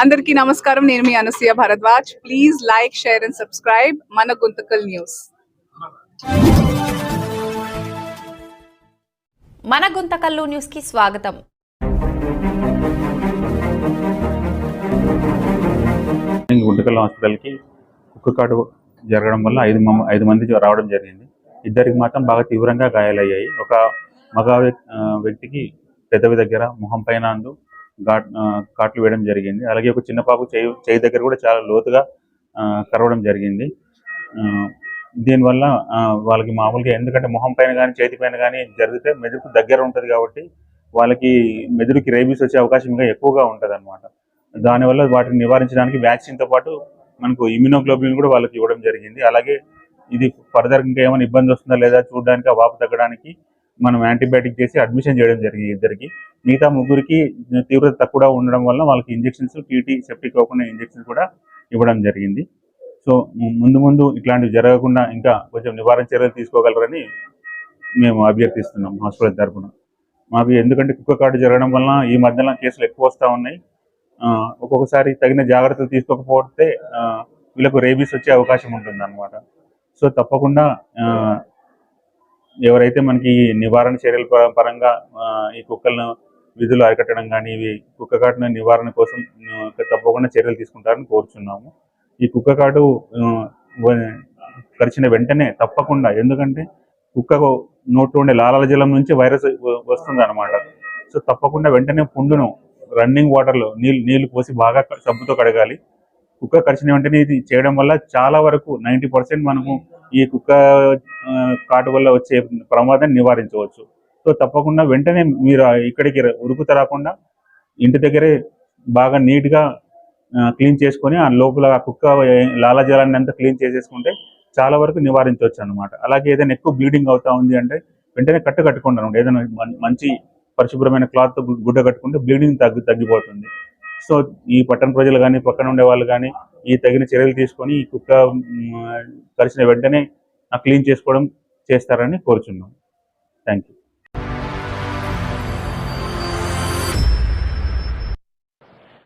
అందరికీ నమస్కారం. నేను మీ Anasuya Bharadwaj. Please like share and subscribe మన గుంతకల్ న్యూస్. మన గుంతకల్లు న్యూస్కి స్వాగతం. గుంటకల్ హాస్పిటల్కి కుక్క కాటు జరగడం వల్ల ఐదు ఐదు మంది రావడం జరిగింది. ఇద్దరికి మాత్రం బాగా తీవ్రంగా గాయాలయ్యాయి. ఒక మగ వ్యక్తికి పెదవి దగ్గర మొహం పైన అందు ఘాట్ కాట్లు వేయడం జరిగింది. అలాగే ఒక చిన్న పాప చేయి చేయి దగ్గర కూడా చాలా లోతుగా కరవడం జరిగింది. దీనివల్ల వాళ్ళకి మామూలుగా ఎందుకంటే మొహం పైన కానీ చేతి పైన కానీ జరిగితే మెదడుకు దగ్గర ఉంటుంది కాబట్టి వాళ్ళకి మెదడుకి రేబీస్ వచ్చే అవకాశం ఇంకా ఎక్కువగా ఉంటుంది అనమాట దానివల్ల వాటిని నివారించడానికి వ్యాక్సిన్తో పాటు మనకు ఇమ్యూనోగ్లోబిన్ కూడా వాళ్ళకి ఇవ్వడం జరిగింది. అలాగే ఇది ఫర్దర్ ఇంకా ఏమైనా ఇబ్బంది వస్తుందా లేదా చూడడానికి ఆ వాపు తగ్గడానికి మనం యాంటీబయాటిక్ చేసి అడ్మిషన్ చేయడం జరిగింది ఇద్దరికి మిగతా ముగ్గురికి తీవ్రత తక్కువ ఉండడం వల్ల వాళ్ళకి ఇంజెక్షన్స్ టీటీ సెప్టిక్ అవ్వకుండా ఇంజెక్షన్స్ కూడా ఇవ్వడం జరిగింది. సో ముందు ముందు ఇట్లాంటివి జరగకుండా ఇంకా కొంచెం నివారణ చర్యలు తీసుకోగలరని మేము అభ్యర్థిస్తున్నాం హాస్పిటల్ తరఫున మాకు ఎందుకంటే కుక్క కాటు జరగడం వలన ఈ మధ్యలో కేసులు ఎక్కువ వస్తూ ఉన్నాయి. ఒక్కొక్కసారి తగిన జాగ్రత్తలు తీసుకోకపోతే వీళ్ళకు రేబీస్ వచ్చే అవకాశం ఉంటుంది అనమాట సో తప్పకుండా ఎవరైతే మనకి ఈ నివారణ చర్యల పరంగా ఈ కుక్కలను విధులు అరికట్టడం కానీ ఇవి కుక్క కాటున నివారణ కోసం తప్పకుండా చర్యలు తీసుకుంటారని కోరుచున్నాము. ఈ కుక్క కాటు కరిచిన వెంటనే తప్పకుండా ఎందుకంటే కుక్కకు నోట్లో ఉండే లాలాల జలం నుంచి వైరస్ వస్తుంది అనమాట సో తప్పకుండా వెంటనే పుండును రన్నింగ్ వాటర్లో నీళ్ళు నీళ్ళు పోసి బాగా సబ్బుతో కడగాలి. కుక్క కరిచిన వెంటనే ఇది చేయడం వల్ల చాలా వరకు నైంటీ పర్సెంట్ మనము ఈ కుక్క కాటు వల్ల వచ్చే ప్రమాదాన్ని నివారించవచ్చు. సో తప్పకుండా వెంటనే మీరు ఇక్కడికి ఉరుకుత రాకుండా ఇంటి దగ్గరే బాగా నీట్గా క్లీన్ చేసుకొని ఆ లోపల ఆ కుక్క ఏ- లాలాజలాన్ని అంతా క్లీన్ చేసేసుకుంటే చాలా వరకు నివారించవచ్చు అనమాట అలాగే ఏదైనా ఎక్కువ బ్లీడింగ్ అవుతా ఉంది అంటే వెంటనే కట్టు కట్టుకుంటాను ఏదైనా మంచి పరిశుభ్రమైన క్లాత్ గుడ్డ కట్టుకుంటే బ్లీడింగ్ తగ్గి తగ్గిపోతుంది. సో ఈ పట్టణ ప్రజలు కానీ పక్కన ఉండే వాళ్ళు కానీ ఈ తగిన చర్యలు తీసుకొని ఈ కుక్క కలిసిన కరిచిన వెంటనే క్లీన్ చేసుకోవడం చేస్తారని కోరుచున్నాం. Thank you